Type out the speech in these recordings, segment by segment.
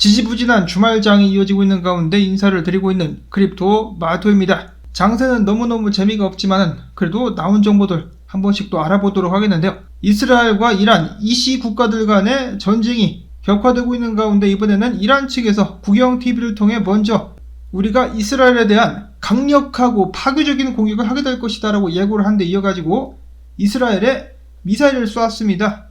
지지부진한 주말장이 이어지고 있는 가운데 인사를 드리고 있는 크립토 마토입니다. 장세는 너무너무 재미가 없지만 그래도 나온 정보들 한 번씩 또 알아보도록 하겠는데요. 이스라엘과 이란 이시 국가들 간의 전쟁이 격화되고 있는 가운데 이번에는 이란 측에서 국영 TV를 통해 먼저 우리가 이스라엘에 대한 강력하고 파괴적인 공격을 하게 될 것이다 라고 예고를 한 데 이어가지고 이스라엘에 미사일을 쏘았습니다.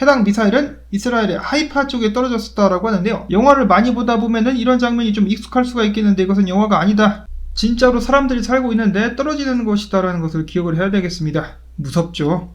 해당 미사일은 이스라엘의 하이파 쪽에 떨어졌었다라고 하는데요. 영화를 많이 보다 보면은 이런 장면이 좀 익숙할 수가 있겠는데 이것은 영화가 아니다. 진짜로 사람들이 살고 있는데 떨어지는 것이다라는 것을 기억을 해야 되겠습니다. 무섭죠.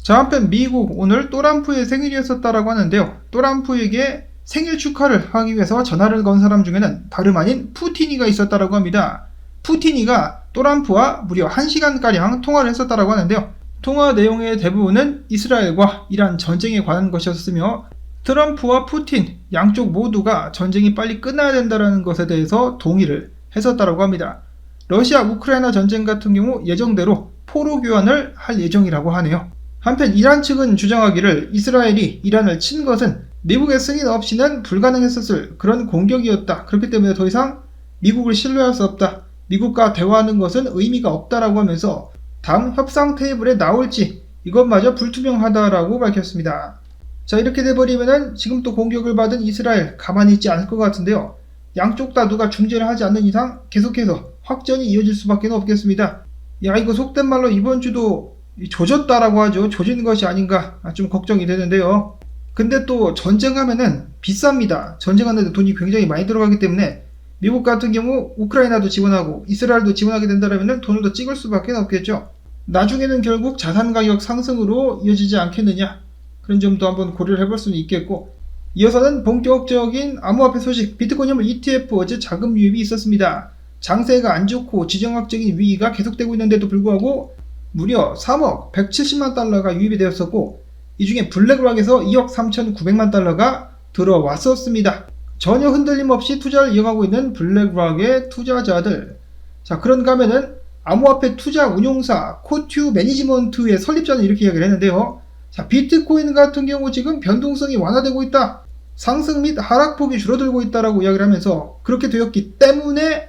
자, 한편 미국 오늘 또람프의 생일이었었다라고 하는데요. 또람프에게 생일 축하를 하기 위해서 전화를 건 사람 중에는 다름 아닌 푸틴이가 있었다라고 합니다. 푸틴이가 또람프와 무려 1시간가량 통화를 했었다라고 하는데요. 통화 내용의 대부분은 이스라엘과 이란 전쟁에 관한 것이었으며 트럼프와 푸틴 양쪽 모두가 전쟁이 빨리 끝나야 된다는 것에 대해서 동의를 했었다라고 합니다. 러시아 우크라이나 전쟁 같은 경우 예정대로 포로 교환을 할 예정이라고 하네요. 한편 이란 측은 주장하기를 이스라엘이 이란을 친 것은 미국의 승인 없이는 불가능했었을 그런 공격이었다. 그렇기 때문에 더 이상 미국을 신뢰할 수 없다. 미국과 대화하는 것은 의미가 없다라고 하면서 다음 협상 테이블에 나올지 이것마저 불투명하다라고 밝혔습니다. 자 이렇게 돼버리면은 지금 또 공격을 받은 이스라엘 가만히 있지 않을 것 같은데요. 양쪽 다 누가 중재를 하지 않는 이상 계속해서 확전이 이어질 수밖에 없겠습니다. 야 이거 속된 말로 이번 주도 조졌다라고 하죠. 조진 것이 아닌가 좀 걱정이 되는데요. 근데 또 전쟁하면은 비쌉니다. 전쟁하는데 돈이 굉장히 많이 들어가기 때문에 미국 같은 경우 우크라이나도 지원하고 이스라엘도 지원하게 된다면 돈을 더 찍을 수밖에 없겠죠. 나중에는 결국 자산 가격 상승으로 이어지지 않겠느냐 그런 점도 한번 고려를 해볼 수는 있겠고 이어서는 본격적인 암호화폐 소식 비트코인 현물 ETF 어제 자금 유입이 있었습니다. 장세가 안 좋고 지정학적인 위기가 계속되고 있는데도 불구하고 무려 3억 170만 달러가 유입이 되었었고 이 중에 블랙락에서 2억 3,900만 달러가 들어왔었습니다. 전혀 흔들림 없이 투자를 이어가고 있는 블랙락의 투자자들. 자, 그런가 하면은 암호화폐 투자 운용사 코튜 매니지먼트의 설립자는 이렇게 이야기를 했는데요. 자, 비트코인 같은 경우 지금 변동성이 완화되고 있다. 상승 및 하락폭이 줄어들고 있다라고 이야기를 하면서 그렇게 되었기 때문에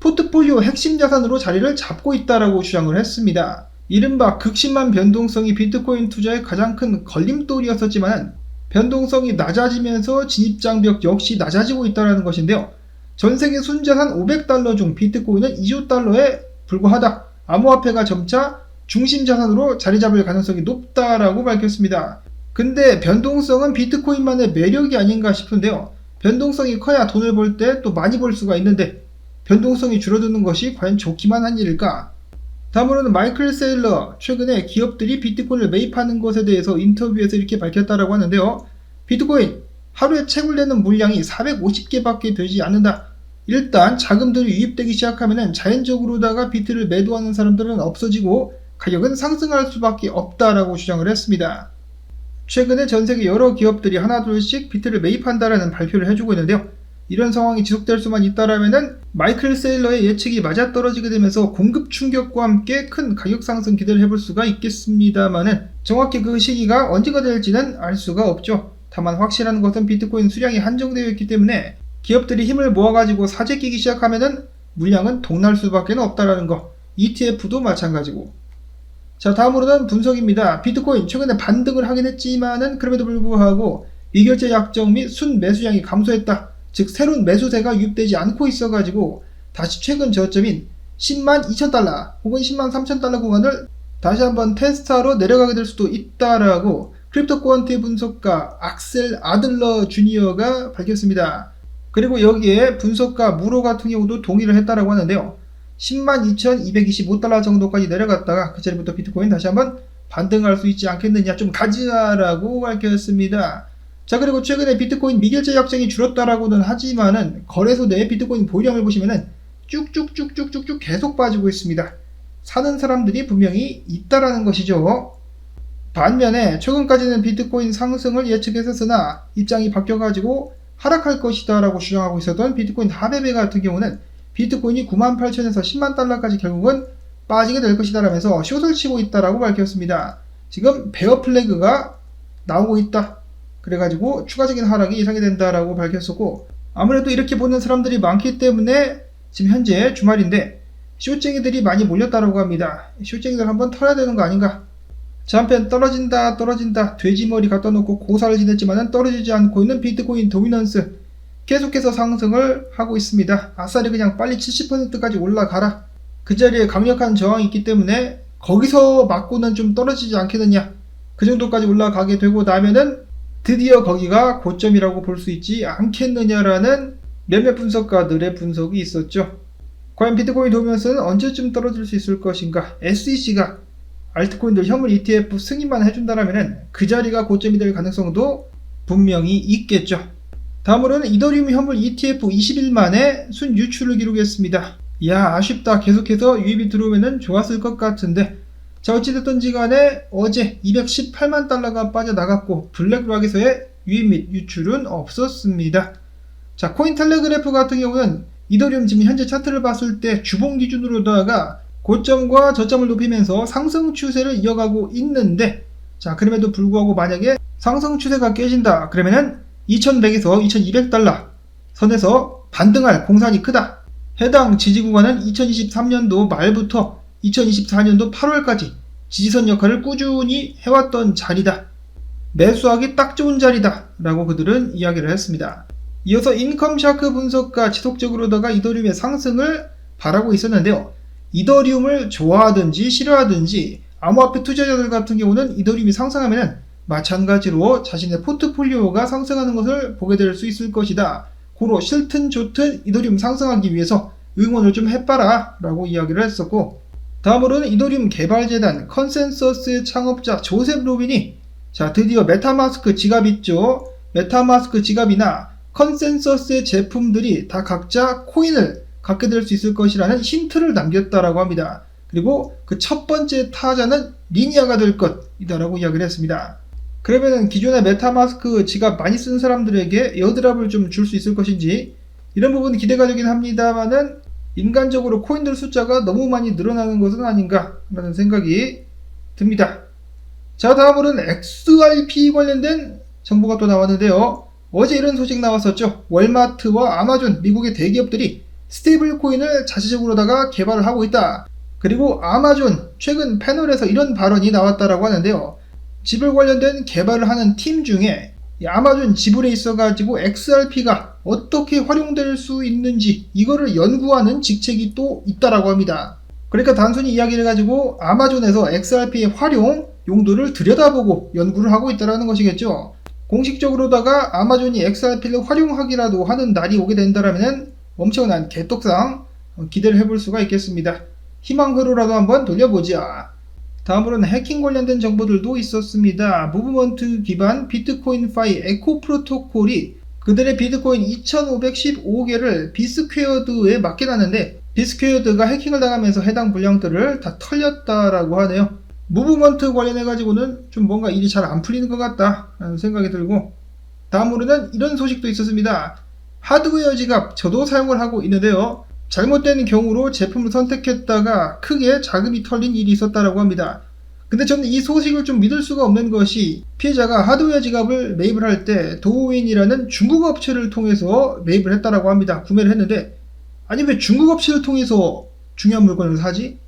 포트폴리오 핵심 자산으로 자리를 잡고 있다라고 주장을 했습니다. 이른바 극심한 변동성이 비트코인 투자의 가장 큰 걸림돌이었었지만 변동성이 낮아지면서 진입장벽 역시 낮아지고 있다는 것인데요. 전 세계 순자산 500달러 중 비트코인은 2조 달러에 불과하다. 암호화폐가 점차 중심 자산으로 자리 잡을 가능성이 높다라고 밝혔습니다. 근데 변동성은 비트코인만의 매력이 아닌가 싶은데요. 변동성이 커야 돈을 벌 때 또 많이 벌 수가 있는데 변동성이 줄어드는 것이 과연 좋기만 한 일일까? 다음으로는 마이클 세일러 최근에 기업들이 비트코인을 매입하는 것에 대해서 인터뷰에서 이렇게 밝혔다라고 하는데요. 비트코인 하루에 채굴되는 물량이 450개밖에 되지 않는다. 일단 자금들이 유입되기 시작하면 자연적으로다가 비트를 매도하는 사람들은 없어지고 가격은 상승할 수밖에 없다라고 주장을 했습니다. 최근에 전 세계 여러 기업들이 하나둘씩 비트를 매입한다라는 발표를 해주고 있는데요. 이런 상황이 지속될 수만 있다라면은 마이클 세일러의 예측이 맞아떨어지게 되면서 공급 충격과 함께 큰 가격 상승 기대를 해볼 수가 있겠습니다만은 정확히 그 시기가 언제가 될지는 알 수가 없죠. 다만 확실한 것은 비트코인 수량이 한정되어 있기 때문에 기업들이 힘을 모아가지고 사재 끼기 시작하면은 물량은 동날 수밖에 없다라는 거. ETF도 마찬가지고. 자, 다음으로는 분석입니다. 비트코인 최근에 반등을 하긴 했지만은 그럼에도 불구하고 미결제 약정 및 순 매수량이 감소했다. 즉 새로운 매수세가 유입되지 않고 있어가지고 다시 최근 저점인 10만 2천 달러 혹은 10만 3천 달러 구간을 다시 한번 테스트하러 내려가게 될 수도 있다라고 크립토 쿼언트 분석가 악셀 아들러 주니어가 밝혔습니다. 그리고 여기에 분석가 무로 같은 경우도 동의를 했다라고 하는데요. 102,225달러 정도까지 내려갔다가 그 자리부터 비트코인 다시 한번 반등할 수 있지 않겠느냐 좀 가지라라고 밝혔습니다. 자 그리고 최근에 비트코인 미결제 약정이 줄었다라고는 하지만은 거래소 내 비트코인 보유량을 보시면은 쭉쭉쭉쭉쭉쭉 계속 빠지고 있습니다. 사는 사람들이 분명히 있다라는 것이죠. 반면에 최근까지는 비트코인 상승을 예측했었으나 입장이 바뀌어가지고 하락할 것이다 라고 주장하고 있었던 비트코인 하베베 같은 경우는 비트코인이 9만 8천에서 10만 달러까지 결국은 빠지게 될 것이다 라면서 숏을 치고 있다라고 밝혔습니다. 지금 베어 플래그가 나오고 있다. 그래가지고 추가적인 하락이 예상이 된다라고 밝혔었고 아무래도 이렇게 보는 사람들이 많기 때문에 지금 현재 주말인데 쇼쟁이들이 많이 몰렸다라고 합니다. 쇼쟁이들 한번 털어야 되는 거 아닌가? 자 한편 떨어진다 떨어진다 돼지머리 갖다 놓고 고사를 지냈지만은 떨어지지 않고 있는 비트코인 도미넌스 계속해서 상승을 하고 있습니다. 아싸리 그냥 빨리 70%까지 올라가라. 그 자리에 강력한 저항이 있기 때문에 거기서 맞고는 좀 떨어지지 않겠느냐. 그 정도까지 올라가게 되고 나면은 드디어 거기가 고점이라고 볼 수 있지 않겠느냐라는 몇몇 분석가들의 분석이 있었죠. 과연 비트코인 도면서는 언제쯤 떨어질 수 있을 것인가? SEC가 알트코인들 현물 ETF 승인만 해준다라면 그 자리가 고점이 될 가능성도 분명히 있겠죠. 다음으로는 이더리움 현물 ETF 20일 만에 순 유출을 기록했습니다. 이야 아쉽다 계속해서 유입이 들어오면 좋았을 것 같은데 자 어찌됐든지 간에 어제 218만 달러가 빠져나갔고 블랙락에서의 유입 및 유출은 없었습니다. 자 코인텔레그래프 같은 경우는 이더리움 지금 현재 차트를 봤을 때 주봉 기준으로다가 고점과 저점을 높이면서 상승 추세를 이어가고 있는데 자 그럼에도 불구하고 만약에 상승 추세가 깨진다 그러면은 2100에서 2200달러 선에서 반등할 공산이 크다. 해당 지지 구간은 2023년도 말부터 2024년도 8월까지 지지선 역할을 꾸준히 해왔던 자리다. 매수하기 딱 좋은 자리다. 라고 그들은 이야기를 했습니다. 이어서 인컴 샤크 분석가 지속적으로다가 이더리움의 상승을 바라고 있었는데요. 이더리움을 좋아하든지 싫어하든지 암호화폐 투자자들 같은 경우는 이더리움이 상승하면 마찬가지로 자신의 포트폴리오가 상승하는 것을 보게 될 수 있을 것이다. 고로 싫든 좋든 이더리움 상승하기 위해서 응원을 좀 해봐라 라고 이야기를 했었고 다음으로는 이더리움 개발재단 컨센서스의 창업자 조셉 로빈이 자 드디어 메타마스크 지갑 있죠 메타마스크 지갑이나 컨센서스의 제품들이 다 각자 코인을 갖게 될 수 있을 것이라는 힌트를 남겼다라고 합니다. 그리고 그 첫 번째 타자는 리니아가 될 것이다라고 이야기를 했습니다. 그러면은 기존의 메타마스크 지갑 많이 쓴 사람들에게 에어드랍을 좀 줄 수 있을 것인지 이런 부분 기대가 되긴 합니다만은 인간적으로 코인들 숫자가 너무 많이 늘어나는 것은 아닌가라는 생각이 듭니다. 자 다음으로는 XRP 관련된 정보가 또 나왔는데요. 어제 이런 소식 나왔었죠. 월마트와 아마존 미국의 대기업들이 스테이블 코인을 자체적으로다가 개발을 하고 있다. 그리고 아마존 최근 패널에서 이런 발언이 나왔다라고 하는데요. 지불 관련된 개발을 하는 팀 중에 이 아마존 지불에 있어가지고 XRP가 어떻게 활용될 수 있는지 이거를 연구하는 직책이 또 있다라고 합니다. 그러니까 단순히 이야기를 가지고 아마존에서 XRP의 활용 용도를 들여다보고 연구를 하고 있다라는 것이겠죠. 공식적으로다가 아마존이 XRP를 활용하기라도 하는 날이 오게 된다라면 엄청난 개떡상 기대를 해볼 수가 있겠습니다. 희망으로라도 한번 돌려보자. 다음으로는 해킹 관련된 정보들도 있었습니다. 무브먼트 기반 비트코인 파이 에코 프로토콜이 그들의 비트코인 2515개를 비스퀘어드에 맡겨놨는데 비스퀘어드가 해킹을 당하면서 해당 분량들을 다 털렸다라고 하네요. 무브먼트 관련해가지고는 좀 뭔가 일이 잘 안 풀리는 것 같다 라는 생각이 들고 다음으로는 이런 소식도 있었습니다. 하드웨어 지갑 저도 사용을 하고 있는데요. 잘못된 경우로 제품을 선택했다가 크게 자금이 털린 일이 있었다라고 합니다. 근데 저는 이 소식을 좀 믿을 수가 없는 것이 피해자가 하드웨어 지갑을 매입을 할 때 도우인이라는 중국 업체를 통해서 매입을 했다라고 합니다. 구매를 했는데 아니 왜 중국 업체를 통해서 중요한 물건을 사지?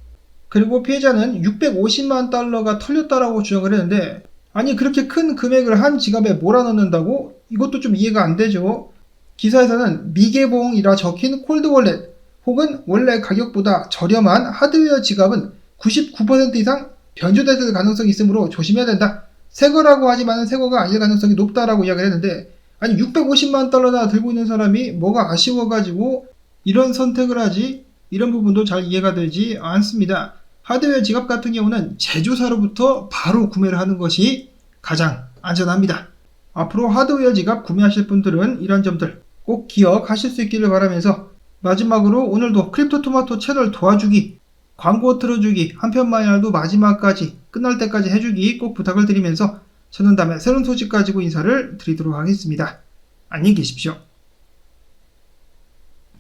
그리고 피해자는 650만 달러가 털렸다라고 주장을 했는데 아니 그렇게 큰 금액을 한 지갑에 몰아넣는다고? 이것도 좀 이해가 안 되죠. 기사에서는 미개봉이라 적힌 콜드 월렛 혹은 원래 가격보다 저렴한 하드웨어 지갑은 99% 이상 변조될 가능성이 있으므로 조심해야 된다. 새 거라고 하지만 새 거가 아닐 가능성이 높다라고 이야기를 했는데 아니 650만 달러나 들고 있는 사람이 뭐가 아쉬워가지고 이런 선택을 하지 이런 부분도 잘 이해가 되지 않습니다. 하드웨어 지갑 같은 경우는 제조사로부터 바로 구매를 하는 것이 가장 안전합니다. 앞으로 하드웨어 지갑 구매하실 분들은 이런 점들 꼭 기억하실 수 있기를 바라면서 마지막으로 오늘도 크립토 토마토 채널 도와주기, 광고 틀어주기, 한 편만이라도 마지막까지 끝날 때까지 해주기 꼭 부탁을 드리면서 저는 다음에 새로운 소식 가지고 인사를 드리도록 하겠습니다. 안녕히 계십시오.